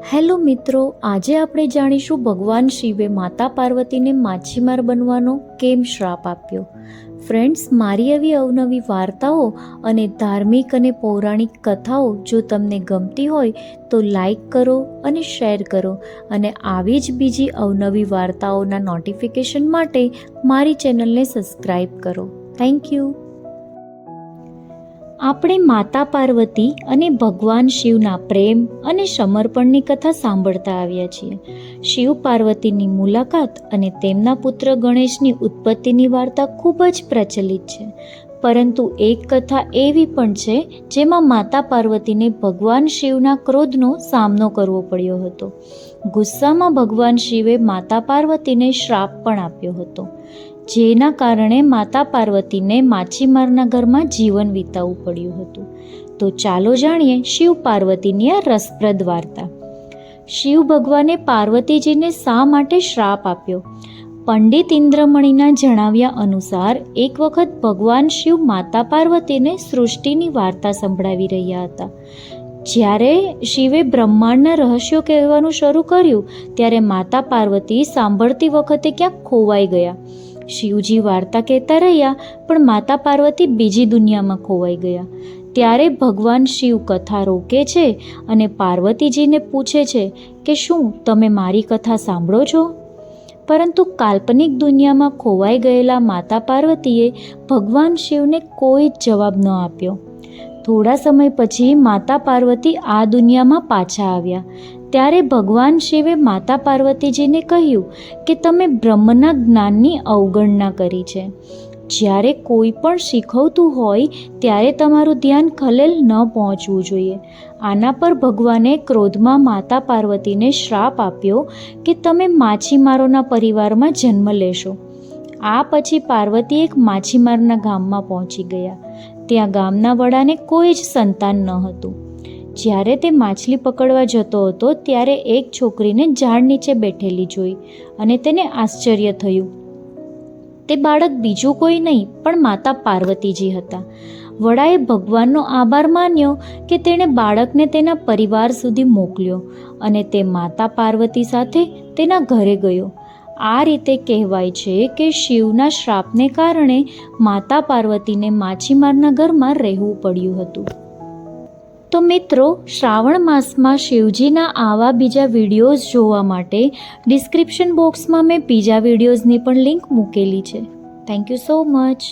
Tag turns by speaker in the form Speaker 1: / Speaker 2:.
Speaker 1: Hello મિત્રો, આજે આપણે જાણીશું ભગવાન શિવે માતા પાર્વતીને માછીમાર બનવાનો કેમ શ્રાપ આપ્યો? ફ્રેન્ડ્સ, મારી આવી અવનવી વાર્તાઓ અને ધાર્મિક અને પૌરાણિક કથાઓ જો તમને ગમતી હોય, તો લાઈક કરો અને શેર કરો અને આવી જ બીજી અવનવી વાર્તાઓના નોટિફિકેશન માટે મારી ચેનલને સબસ્ક્રાઈબ કરો. Thank you. આપણે માતા પાર્વતી અને ભગવાન શિવના પ્રેમ અને સમર્પણની કથા સાંભળતા આવ્યા છીએ. શિવ પાર્વતીની મુલાકાત અને તેમના પુત્ર ગણેશની ઉત્પત્તિની વાર્તા ખૂબ જ પ્રચલિત છે. પરંતુ એક કથા એવી પણ છે જેમાં માતા પાર્વતીને ભગવાન શિવના ક્રોધનો સામનો કરવો પડ્યો હતો. ગુસ્સામાં ભગવાન શિવે માતા પાર્વતીને શ્રાપ પણ આપ્યો હતો. જેના કારણે માતા પાર્વતીને માછીમારના ઘરમાં જીવન વિતાવવું પડ્યું હતું. તો ચાલો જાણીએ શિવ પાર્વતીની આ રસપ્રદ વાર્તા. શિવ ભગવાને પાર્વતીજીને શા માટે શ્રાપ આપ્યો? પંડિત ઇન્દ્રમણીના જણાવ્યા અનુસાર, એક વખત ભગવાન શિવ માતા પાર્વતીને સૃષ્ટિની વાર્તા સંભળાવી રહ્યા હતા. જ્યારે શિવે બ્રહ્માંડના રહસ્યો કહેવાનું શરૂ કર્યું, ત્યારે માતા પાર્વતી સાંભળતી વખતે ક્યાંક ખોવાઈ ગયા. શિવજી વાર્તા કહેતા રહ્યા, પણ માતા પાર્વતી બીજી દુનિયામાં ખોવાઈ ગયા. ત્યારે ભગવાન શિવ કથા રોકે છે અને પાર્વતીજીને પૂછે છે કે શું તમે મારી કથા સાંભળો છો? પરંતુ કાલ્પનિક દુનિયામાં ખોવાઈ ગયેલા માતા પાર્વતીએ ભગવાન શિવને કોઈ જ જવાબ ન આપ્યો. થોડા સમય પછી માતા પાર્વતી આ દુનિયામાં પાછા આવ્યા. ત્યારે ભગવાન શિવે માતા પાર્વતીજીને કહ્યું કે તમે બ્રહ્મના જ્ઞાનની અવગણના કરી છે. જ્યારે કોઈ પણ શીખવતું હોય, ત્યારે તમારું ધ્યાન ખલેલ ન પહોંચવું જોઈએ. આના પર ભગવાને ક્રોધમાં માતા પાર્વતીને શ્રાપ આપ્યો કે તમે માછીમારોના પરિવારમાં જન્મ લેશો. આ પછી પાર્વતી એક માછીમારના ગામમાં પહોંચી ગયા. ત્યાં ગામના વડાને કોઈ જ સંતાન ન હતું. જ્યારે તે માછલી પકડવા જતો હતો, ત્યારે એક છોકરીને ઝાડ નીચે બેઠેલી જોઈ અને તેને આશ્ચર્ય થયું. તે બાળક બીજું કોઈ નહીં, પણ માતા પાર્વતીજી હતા. વડાએ ભગવાનનો આભાર માન્યો કે તેણે બાળકને તેના પરિવાર સુધી મોકલ્યો અને તે માતા પાર્વતી સાથે તેના ઘરે ગયો. આ રીતે કહેવાય છે કે શિવના શ્રાપને કારણે માતા પાર્વતીને માછીમારના ઘરમાં રહેવું પડ્યું હતું. તો મિત્રો, શ્રાવણ માસમાં શિવજીના આવા બીજા વિડીયોઝ જોવા માટે ડિસ્ક્રિપ્શન બોક્સમાં મેં બીજા વિડીયોઝની પણ લિંક મૂકેલી છે. Thank you so much